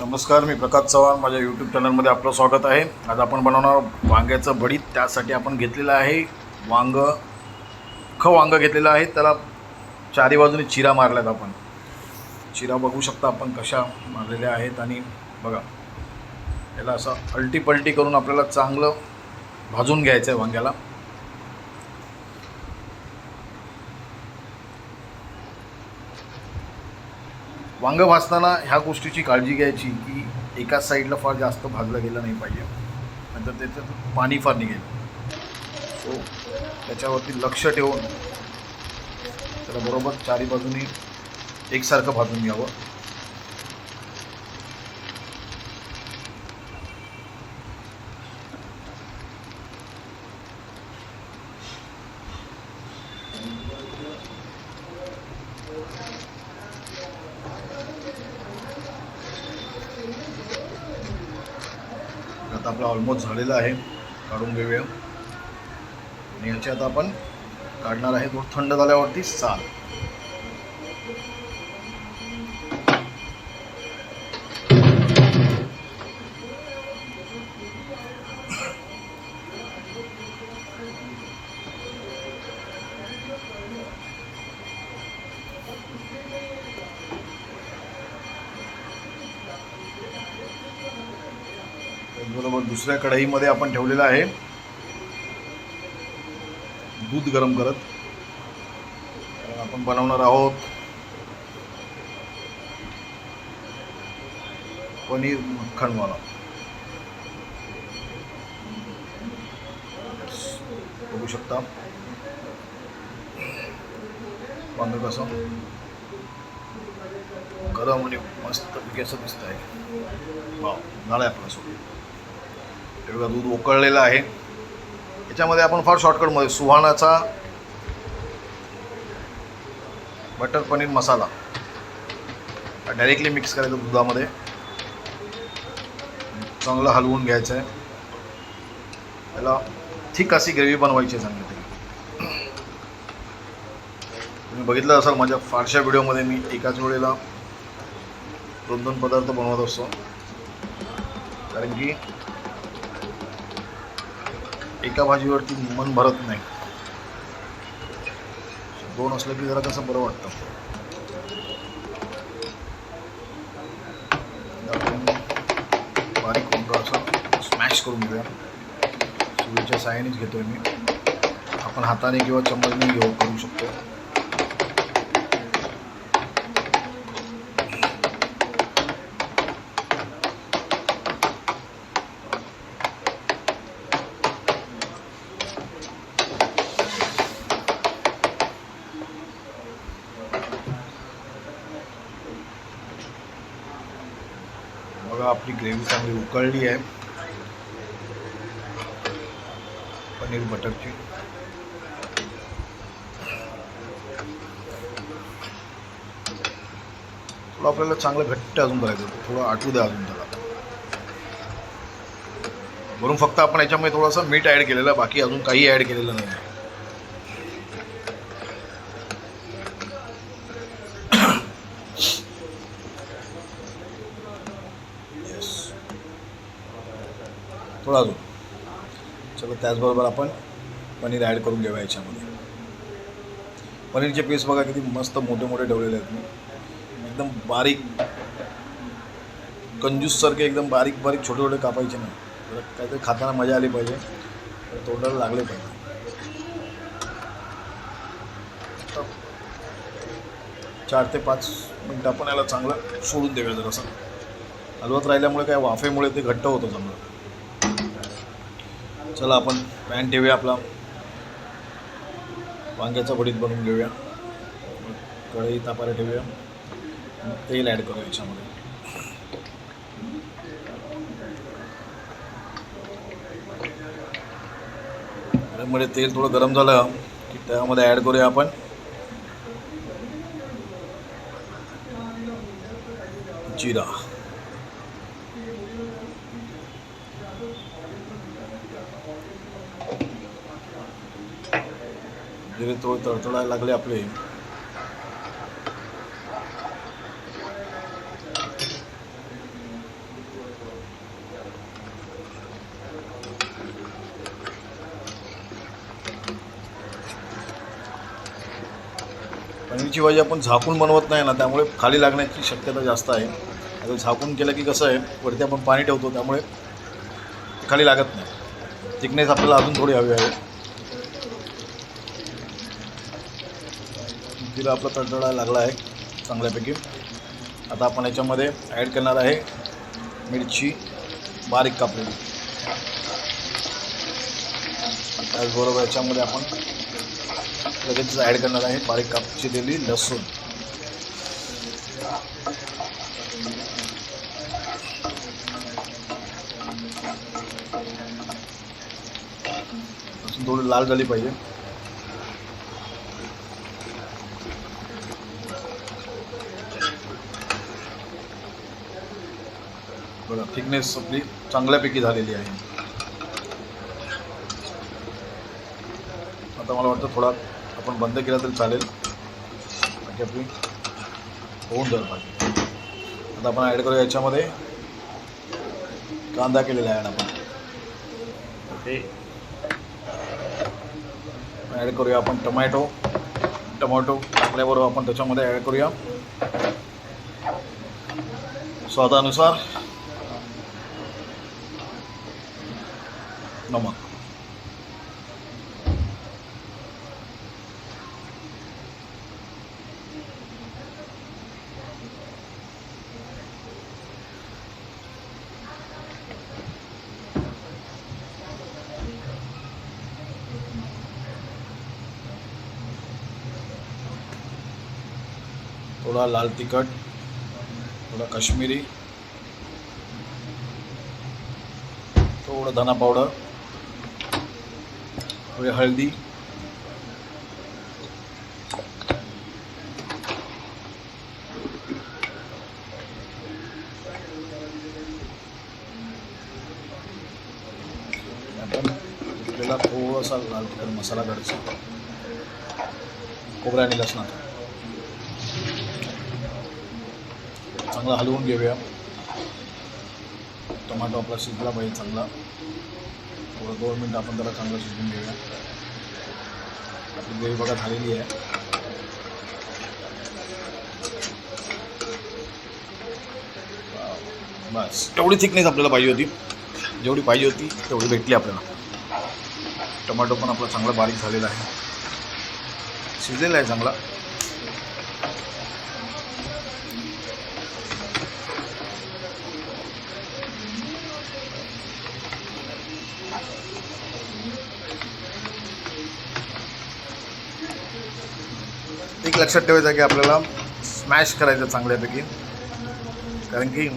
नमस्कार मी प्रकाश चव्हाण. माझ्या यूट्यूब चॅनलमध्ये आपलं स्वागत आहे. आज आपण बनवणार वांग्याचं भडीत. त्यासाठी आपण घेतलेलं आहे वांग ख वांग घेतलेलं आहे. त्याला चारी बाजूने चिरा मारल्यात आपण. चिरा बघू शकता आपण कशा मारलेल्या आहेत. आणि बघा याला असं अलटी पलटी करून आपल्याला चांगलं भाजून घ्यायचं आहे वांग्याला. वांगं भाजताना ह्या गोष्टीची काळजी घ्यायची की एकाच साईडला फार जास्त भाजलं गेलं नाही पाहिजे. नंतर त्याच्यात पाणी फार निघेल. सो त्याच्यावरती लक्ष ठेवून त्याला बरोबर चारी बाजूनी एकसारखं भाजून घ्यावं आता आपला ऑलमोस्ट झालेला आहे. काढून घेऊया. आणि याची आता आपण काढणार आहे तो थंड झाल्यावरती साल. त्याचबरोबर दुसऱ्या कढईमध्ये आपण ठेवलेलं आहे. दूध गरम करत. आपण बनवणार आहोत. पनीर मक्खनवाला बघू शकता. वांग कसं? गरम आणि मस्त असं दिसत आहे वाव झालं आहे आपल्यासोबत हे बघा दूध उकळलेलं आहे. याच्यामध्ये आपण फार शॉर्टकटमध्ये सुहाणाचा butter paneer masala directly mix करायचं दुधामध्ये. चांगलं हलवून घ्यायचं आहे. त्याला थिक अशी ग्रेव्ही बनवायची आहे चांगली. तरी तुम्ही बघितलं असाल माझ्या फारशा व्हिडिओमध्ये मी एकाच वेळेला दोन दोन पदार्थ बनवत असतो. कारण की एका भाजीवरती मन भरत नाही. दोन असलं की जरा कसं बरं वाटतं. बारीक करून असं स्मॅश करून घेऊया. सुरीच्या साहाय्यानेच घेतोय मी. आपण हाताने किंवा चम्मचने घेऊ करू शकतो. बघा आपली ग्रेव्ही चांगली उकळली आहे. पनीर बटरची. थोडं आपल्याला चांगलं घट्ट अजून करायचं होतं थोडं आटू द्या अजून त्याला. वरून फक्त आपण याच्यामध्ये थोडंसं मीठ ॲड केलेलं बाकी अजून काही ॲड केलेलं नाही थोडा अजून. त्याचबरोबर आपण पनीर ॲड करून घेऊया याच्यामध्ये. पनीरचे पीस बघा किती मस्त मोठे मोठे ठेवलेले आहेत मी. एकदम बारीक कंजूससारखे एकदम बारीक बारीक छोटे छोटे कापायचे नाही. काहीतरी खाताना मजा आली पाहिजे. तर तोंडाला लागले पाहिजे. चार ते पाच मिनटं आपण याला चांगलं सोडून देऊया जरासं. हलवत राहिल्यामुळे काय वाफेमुळे ते घट्ट होतं चांगलं. चला आपण पॅन ठेवूया आपला. वांग्याचा भडीत बनवून घेऊया. मग कढई तापायला ठेवूया. तेल ॲड करूया याच्यामध्ये. मध्ये तेल थोडं गरम झालं की त्यामध्ये ॲड करूया आपण. जिरा. धीरे थोडे तडतडायला लागले आपले. पनीरची भाजी आपण झाकून बनवत नाही ना त्यामुळे खाली लागण्याची शक्यता जास्त आहे. आता झाकून केलं की कसं आहे वरती आपण पाणी ठेवतो त्यामुळे खाली लागत नाही. थिकनेस आपल्याला अजून थोडी हवी आहे. तिला आपला तडतडा लागला आहे चांगल्यापैकी. आता आपण याच्यामध्ये ॲड करणार आहे मिरची बारीक कापलेली. त्याचबरोबर याच्यामध्ये आपण लगेच ॲड करणार आहे बारीक कापची दिली लसूण. थोडी लाल झाली पाहिजे बघा थिकनेस आपली चांगल्यापैकी झालेली आहे. आता मला वाटतं थोडा आपण बंद केला तरी चालेल. बाकी आपली होऊन जाईल पाहिजे आता आपण ॲड करूया याच्यामध्ये. कांदा केलेला आहे आपण. ओके. ॲड करूया आपण टमॅटो टमॅटो टाकल्याबरोबर आपण त्याच्यामध्ये ॲड करूया. स्वादानुसार. नमक थोडा लाल तिखट थोडा काश्मीरी थोडं धना पावडर. थोडी हळदी आपल्याला थोडासा लाल तिखट मसाला घडचा खोबऱ्या आणि लसणात चांगला हलवून घेऊया टोमॅटो आपला शिजला पाहिजे चांगला थोडं दोन मिनटं आपण त्याला चांगलं शिजवून घेऊया. आपली ग्रेव्ही बघा झालेली आहे. बस. तेवढी थिकनेस आपल्याला पाहिजे होती. जेवढी पाहिजे होती तेवढी भेटली आपल्याला. टोमॅटो पण आपला चांगला बारीक झालेला आहे. शिजलेला आहे चांगला. लक्षात ठेवायचं की आपल्याला स्मॅश करायचं चांगल्यापैकी. कारण की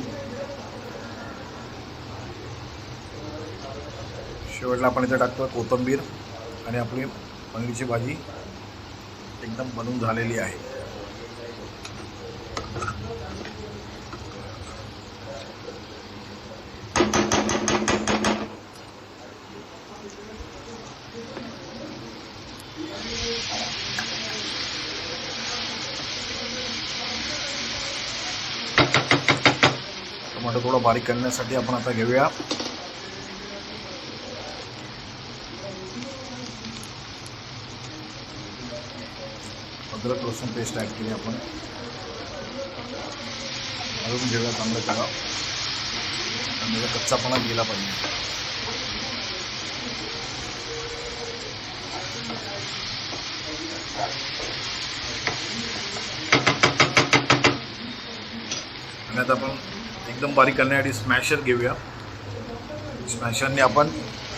शेवटला आपण इथं टाकतो कोथिंबीर आणि आपली पनीरची भाजी एकदम बनून झालेली आहे. टोमॅटो थोडं बारीक करण्यासाठी आपण आता घेऊया. अद्रक लसूण पेस्ट ॲड केली आपण. अजून घेऊया चांगलं त्याला म्हणजे कच्चापणा गेला पाहिजे. आणि आता आपण एकदम बारीक करण्यासाठी स्मॅशर घेऊया. स्मॅशरने आपण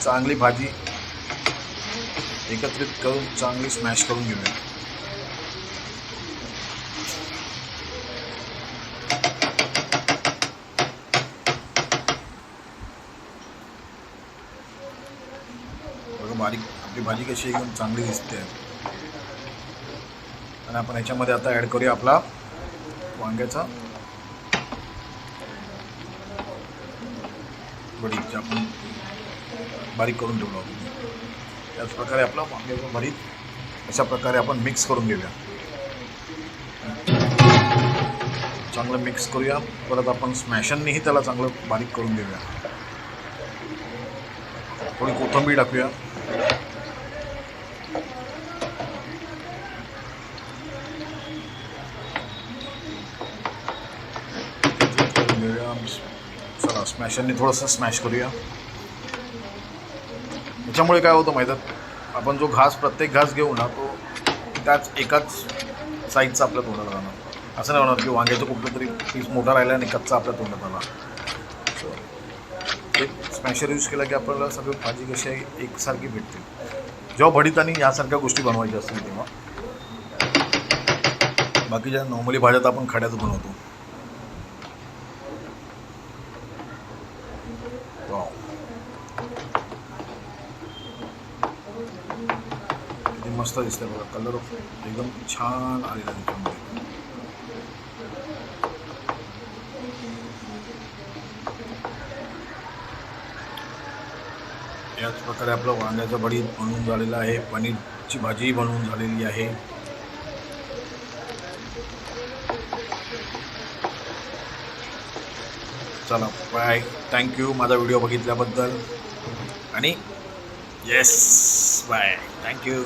चांगली भाजी एकत्रित करून चांगली स्मॅश करून घेऊया. बारीक आपली भाजी कशी एकदम चांगली दिसते. आणि आपण याच्यामध्ये आता ॲड करूया आपला वांग्याचा वडी आपण बारीक करून ठेवलो आपण त्याचप्रकारे आपला वांग्याचं भरीत अशा प्रकारे आपण मिक्स करून घेऊया. चांगलं मिक्स करूया. परत आपण स्मॅशननेही त्याला चांगलं बारीक करून घेऊया. थोडी कोथिंबीर टाकूया घेऊया चला स्मॅशरने थोडंसं स्मॅश करूया. त्याच्यामुळे काय होतं माहीत आपण जो घास प्रत्येक घास घेऊ ना तो त्याच एकाच साईजचा आपल्या तोंडात राहणार. असं नाही होणार की वांग्याचं कुठलं तरी पीस मोठा राहिला आणि कच्चा आपल्या तोंडात आला एक स्मॅशर यूज केला की आपल्याला सगळी भाजी कशी आहे एकसारखी भेटते. जेव्हा भडीत आणि यासारख्या गोष्टी बनवायच्या असतील तेव्हा. बाकीच्या नॉर्मली भाज्या तर आपण खड्याच बनवतो Wow. किती मस्त दिसतंय बघा कलर एकदम छान आलेला त्याच्यामध्ये याच प्रकारे आपलं वांग्याचं बडी बनवून झालेलं आहे पनीरची भाजीही बनवून झालेली आहे चला बाय थँक्यू माझा व्हिडिओ बघितल्याबद्दल. आणि येस बाय थँक्यू